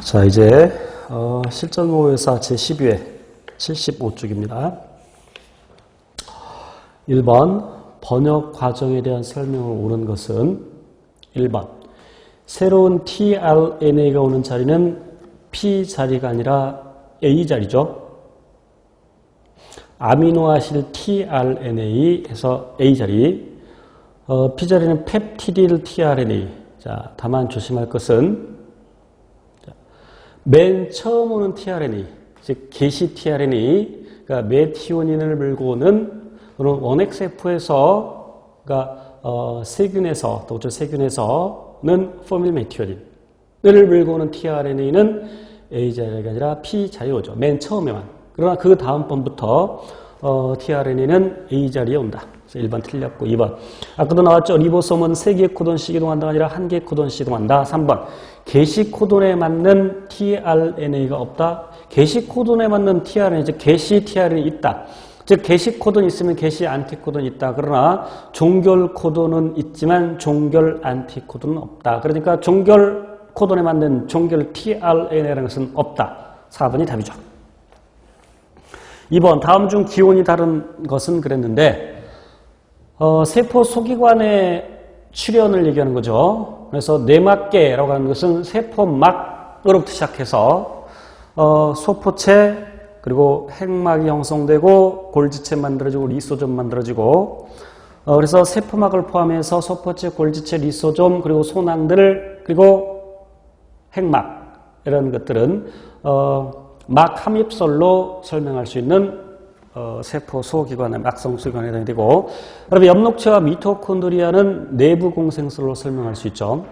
자, 이제 어, 실전 모의사 제12회 75쪽입니다. 1번 번역 과정에 대한 설명을 오는 것은 1번 새로운 tRNA가 오는 자리는 P 자리가 아니라 A 자리죠. 아미노아실 tRNA 해서 A 자리 어, P 자리는 펩티딜 tRNA 자, 다만 조심할 것은 맨 처음 오는 tRNA, 즉 게시 tRNA, 그러니까 메티오닌을 물고 오는 또는 원XF에서, 그러니까 어, 세균에서 또 세균에서는 포밀 메티오닌을 물고 오는 tRNA는 A 자리가 아니라 P 오죠. 맨 처음에만. 그러나 그 다음 번부터 어, tRNA는 A 자리에 온다. 그래서 1번 틀렸고 2번. 아까도 나왔죠. 리보솜은 3개 코돈씩 이동한다가 아니라 1개 코돈씩 이동한다. 3번. 게시 코돈에 맞는 tRNA가 없다. 게시 코돈에 맞는 tRNA, 즉 게시 tRNA 있다. 즉 게시 코돈 있으면 게시 안티코돈 있다. 그러나 종결 코돈은 있지만 종결 안티코돈은 없다. 그러니까 종결 코돈에 맞는 종결 tRNA라는 것은 없다. 4번이 답이죠. 2번 다음 중 기온이 다른 것은 그랬는데 어, 세포 소기관의 출현을 얘기하는 거죠. 그래서 내막계라고 하는 것은 세포막으로부터 시작해서 어, 소포체 그리고 핵막이 형성되고 골지체 만들어지고 리소좀 만들어지고 어, 그래서 세포막을 포함해서 소포체, 골지체, 리소좀 그리고 소낭들 그리고 핵막 이런 것들은 어, 막 함입설로 설명할 수 있는 어, 세포 소기관의 해당이 되고 그다음에 엽록체와 미토콘드리아는 내부 공생설로 설명할 수 있죠.